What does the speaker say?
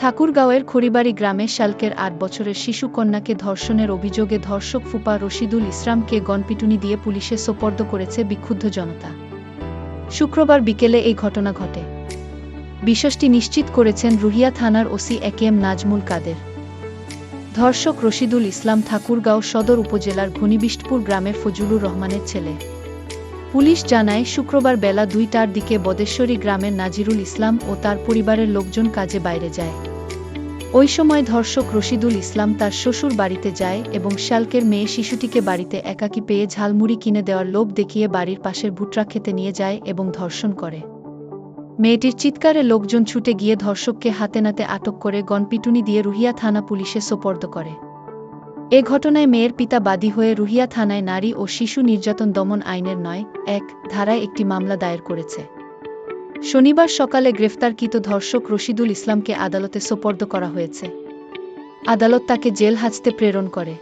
ঠাকুরগাঁওয়ের খড়িবাড়ি গ্রামে শালকের আট বছরের শিশু কন্যাকে ধর্ষণের অভিযোগে ধর্ষক ফুপা রশিদুল ইসলামকে গণপিটুনি দিয়ে পুলিশে সোপর্দ করেছে বিক্ষুব্ধ জনতা। শুক্রবার বিকেলে এই ঘটনা ঘটে। বিষয়টি নিশ্চিত করেছেন রুহিয়া থানার ওসি একেএম নাজমুল কাদের। ধর্ষক রশিদুল ইসলাম ঠাকুরগাঁও সদর উপজেলার ঘনিবিষ্টপুর গ্রামের ফজলুর রহমানের ছেলে। পুলিশ জানায়, শুক্রবার বেলা দুইটার দিকে বদেশ্বরী গ্রামের নাজিরুল ইসলাম ও তার পরিবারের লোকজন কাজে বাইরে যায়। ওই সময় ধর্ষক রশিদুল ইসলাম তার শ্বশুর বাড়িতে যায় এবং শালকের মেয়ে শিশুটিকে বাড়িতে একাকী পেয়ে ঝালমুড়ি কিনে দেওয়ার লোভ দেখিয়ে বাড়ির পাশের ভুট্রা খেতে নিয়ে যায় এবং ধর্ষণ করে। মেয়েটির চিৎকারে লোকজন ছুটে গিয়ে ধর্ষককে হাতে নাতে আটক করে গণপিটুনি দিয়ে রুহিয়া থানা পুলিশে সোপর্দ করে। এ ঘটনায় মেয়ের পিতা বাদী হয়ে রুহিয়া থানায় নারী ও শিশু নির্যাতন দমন আইনের নয়, এক, ধারায় একটি মামলা দায়ের করেছে। শনিবার সকালে গ্রেফতারকৃত ধর্ষক রশিদুল ইসলামকে আদালতে সোপর্দ করা হয়েছে। আদালত তাকে জেল হাজতে প্রেরণ করে।